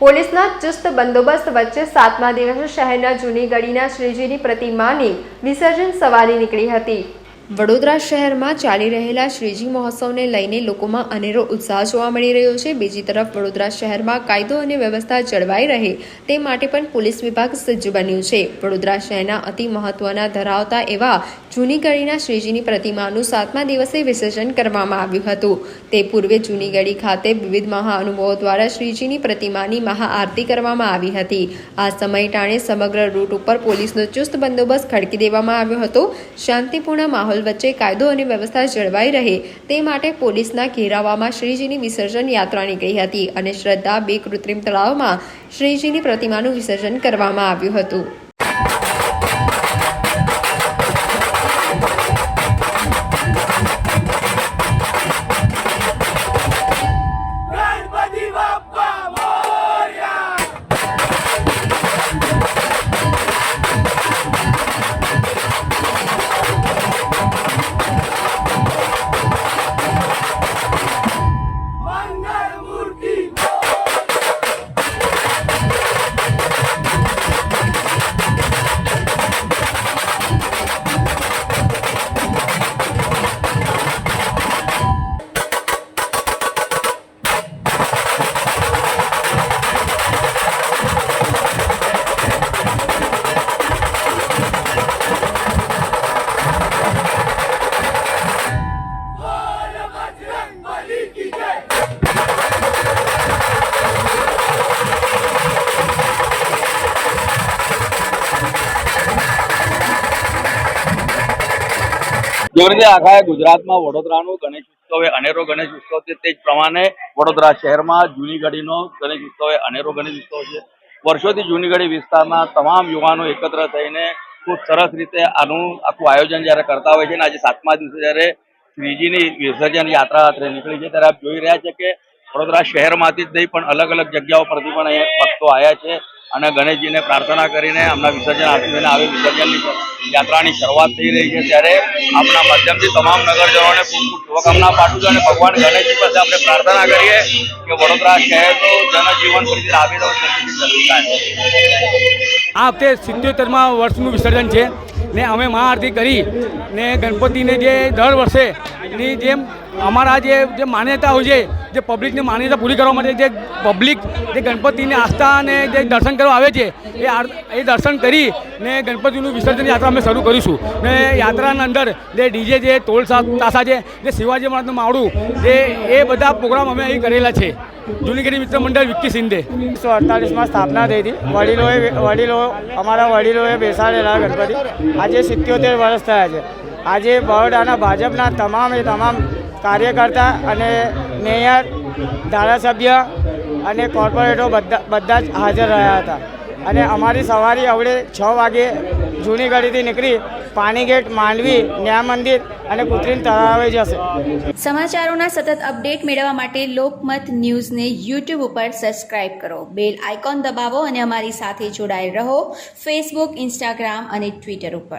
પોલીસના ચુસ્ત બંદોબસ્ત વચ્ચે સાતમા દિવસે શહેરના જૂની ગળીના શ્રીજીની પ્રતિમાની વિસર્જન સવારી નીકળી હતી. વડોદરા શહેરમાં ચાલી રહેલા શ્રીજી મહોત્સવને લઈને લોકોમાં અનેરો ઉત્સાહ જોવા મળી રહ્યો છે. બીજી તરફ વડોદરા શહેરમાં કાયદો અને વ્યવસ્થા જળવાઈ રહે તે માટે પણ પોલીસ વિભાગ સજ્જ બન્યું છે. વડોદરા શહેરના અતિ મહત્વના ધરાવતા એવા જૂની ગળીના શ્રીજીની પ્રતિમાનું સાતમા દિવસે વિસર્જન કરવામાં આવ્યું હતું. તે પૂર્વે જૂની ગળી ખાતે વિવિધ મહાઅનુભવો દ્વારા શ્રીજીની પ્રતિમાની મહાઆરતી કરવામાં આવી હતી. આ સમય ટાણે સમગ્ર રૂટ ઉપર પોલીસનો ચુસ્ત બંદોબસ્ત ખડકી દેવામાં આવ્યો હતો. શાંતિપૂર્ણ માહોલ વચ્ચે કાયદો અને વ્યવસ્થા જળવાઈ રહે તે માટે પોલીસના ઘેરાવામાં શ્રીજીની વિસર્જન યાત્રા નીકળી હતી અને શ્રદ્ધા બે કૃત્રિમ તળાવમાં શ્રીજીની પ્રતિમાનું વિસર્જન કરવામાં આવ્યું હતું. જેવી આખા ગુજરાતમાં વડોદરાનો ગણેશ ઉત્સવ અનેરો ગણેશ ઉત્સવ છે. તે જ પ્રમાણે વડોદરા શહેરમાં જૂની ગણેશ ઉત્સવ અનેરો ગણેશ ઉત્સવ છે. વર્ષોથી જૂની વિસ્તારના તમામ યુવાનો એકત્ર થઈને ખૂબ સરસ રીતે આનું આખું આયોજન જ્યારે કરતા હોય છે અને આજે સાતમા દિવસે જ્યારે શ્રીજીની વિસર્જન યાત્રા રાત્રે નીકળી છે, ત્યારે આપ જોઈ રહ્યા છે કે વડોદરા શહેરમાંથી જ નહીં, પણ અલગ અલગ જગ્યાઓ પરથી પણ અહીંયા ભક્તો આવ્યા છે અને ગણેશજીને પ્રાર્થના કરીને આમના વિસર્જન આપીને આવી વિસર્જનની યાત્રાની શરૂઆત થઈ રહી છે ત્યારે આપણા માધ્યમથી તમામ નગરજનોને ખૂબ ખૂબ શુભકામના પાઠવું છું અને ભગવાન ગણેશજી પાસે આપણે પ્રાર્થના કરીએ કે વડોદરા શહેરનું જનજીવન ફરીથી આવેલો આ વખતે સિત્યોતેરમાં વર્ષનું વિસર્જન છે ને અમે મહાઆરતી કરી ને ગણપતિને જે દર વર્ષે ની જેમ અમારા જે જે માન્યતા હોય છે, જે પબ્લિકની માન્યતા પૂરી કરવા માટે જે પબ્લિક જે ગણપતિની આસ્થા અને જે દર્શન કરવા આવે છે, એ એ દર્શન કરી ને ગણપતિનું વિસર્જન યાત્રા અમે શરૂ કરીશું. ને યાત્રાના અંદર જે ડીજે જે સા- તાસા છે, જે શિવાજી મહારાજનું માવડું, જે એ બધા પ્રોગ્રામ અમે અહીં કરેલા છે. જૂનીગીરી મિત્ર મંડળ વિક્કી સિંધે. ઓગણીસો અડતાલીસમાં સ્થાપના થઈ હતી. વડીલોએ વડીલો અમારા વડીલોએ બેસાડેલા ગણપતિ. આજે સિત્યોતેર વર્ષ થયા છે. આજે બરોડાના ભાજપના તમામે તમામ કાર્યકર્તા અને મેયર, ધારાસભ્ય અને કોર્પોરેટરો બધા બધા જ હાજર રહ્યા હતા. અને અમારી સવારી અવડે છ વાગે જૂની ગળીથી નીકળી પાણીગેટ માંડવી, ન્યા મંદિર અને કૃત્રિમ તળાવે જશે. સમાચારોના સતત અપડેટ મેળવવા માટે લોકમત ન્યૂઝને યુટ્યુબ ઉપર સબસ્ક્રાઇબ કરો. બેલ આઇકોન દબાવો અને અમારી સાથે જોડાયેલ રહો ફેસબુક, ઇન્સ્ટાગ્રામ અને ટ્વિટર ઉપર.